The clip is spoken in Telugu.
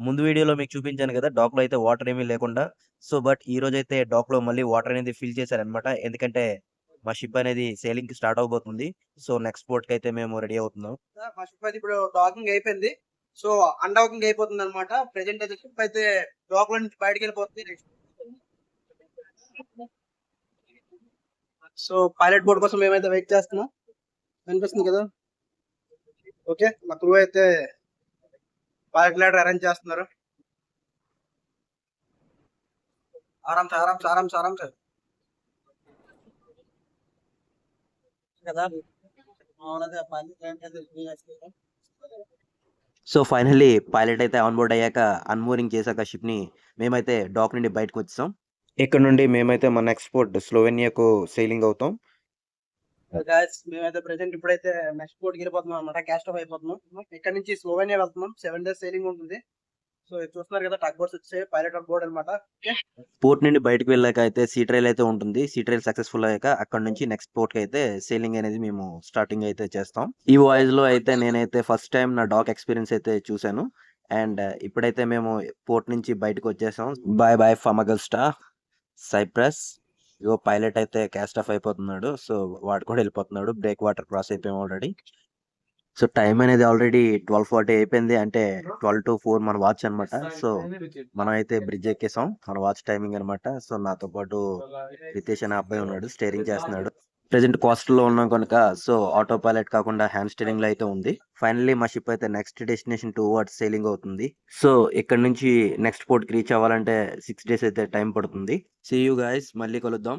ముందు వీడియోలో మీకు చూపించాను కదా డాక్‌లో అయితే వాటర్ ఏమీ లేకుండా. సో, బట్ ఈ రోజు అయితే డాక్‌లో మళ్ళీ వాటర్ అనేది ఫిల్ చేశారనమాట. ఎందుకంటే మా షిప్ అనేది సేలింగ్‌కి స్టార్ట్ అవబోతుంది సో, నెక్స్ట్ బోర్డ్కి అయితే మేము రెడీ అవుతున్నాం. మా షిప్ అయితే ఇప్పుడు డాకింగ్ అయిపోయింది. సో, అన్డాకింగ్ అయిపోతుందన్నమాట. ప్రెసెంట్ అయితే షిప్ అయితే డాక్‌లో నుంచి బయటికెళ్ళిపోతుంది. నెక్స్ట్ సో, పైలట్ బోర్డ్ కోసం మేమైతే వెయిట్ చేస్తున్నాం. కనిపిస్తుంది కదా! ఓకే. మా క్రూ అయితే పైలట్ లైడర్ అరేంజ్ చేస్తున్నారు. ఆరాం సే, ఆరాం సే, ఆరాం సే, ఆరాం సే. కదా! సో, ఫైనల్లీ పైలట్ అయితే ఆన్ బోర్డ్ అయ్యాక అన్‌మూరింగ్ చేశాక షిప్‌ని మేమైతే డాక్ నుండి బయటకొచ్చేసాం. ఇక్కడ నుండి మేమైతే మన నెక్స్ట్ పోర్ట్ స్లోవేనియాకు సెయిలింగ్ అవుతాం. గాయస్ గైస్ మేమైతే ప్రెసెంట్ ఇప్పుడైతే నెక్స్ట్ పోర్ట్‌కి వెళ్ళిపోతున్నాం అనమాట క్యాస్ట్ ఆఫ్ అయిపోతున్నాం. ఇక్కడ నుంచి స్లోవేనియా వెళ్తున్నాం. సెవెన్ డేస్ సెయిలింగ్ ఉంటుంది. సో, ఇది చూస్తున్నారు కదా! టగ్ బోర్డ్స్ వచ్చాయి. పైలట్ ఆఫ్ బోర్డ్ అన్నమాట. పోర్ట్ నుండి బయటకు వెళ్ళాక అయితే సీ ట్రైల్ అయితే ఉంటుంది. సీ ట్రైల్ సక్సెస్‌ఫుల్ అయ్యాక అక్కడ నుంచి నెక్స్ట్ పోర్ట్ అయితే సెయిలింగ్ అనేది మేము స్టార్టింగ్ అయితే చేస్తాం. ఈ వాయిస్లో అయితే నేనైతే ఫస్ట్ టైం నా డాక్ ఎక్స్‌పీరియన్స్ అయితే చూసాను. అండ్ uh, ఇప్పుడైతే మేము పోర్ట్ నుంచి బయటకు వచ్చేసాం బాయ్ బాయ్ స్టార్ సైప్రస్. ఇగో పైలట్ అయితే కాస్ట్ ఆఫ్ అయిపోతున్నాడు. సో, వాడు కూడా వెళ్ళిపోతున్నాడు. బ్రేక్ వాటర్ క్రాస్ అయిపోయాం ఆల్రెడీ. సో, టైమ్ అనేది ఆల్రెడీ 12:40 అయిపోయింది. అంటే 12-4 మన వాచ్ అన్నమాట. సో, మనం అయితే బ్రిడ్జ్ ఎక్కేసాం. మన వాచ్ టైమింగ్ అన్నమాట. సో, నాతో పాటు రితేష్ అనే అబ్బాయి ఉన్నాడు. స్టీరింగ్ చేస్తున్నాడు. ప్రజెంట్ కోస్టల్‌లో ఉన్నాం కనుక సో, ఆటో పైలట్ కాకుండా హ్యాండ్ స్టీరింగ్‌లో అయితే ఉంది. ఫైనల్లీ మా షిప్ అయితే next destination towards sailing అవుతుంది. సో, ఇక్కడ నుంచి నెక్స్ట్ పోర్ట్‌కి రీచ్ అవ్వాలంటే సిక్స్ డేస్ అయితే టైం పడుతుంది. సీ యూ గైస్ మళ్ళీ కలుద్దాం.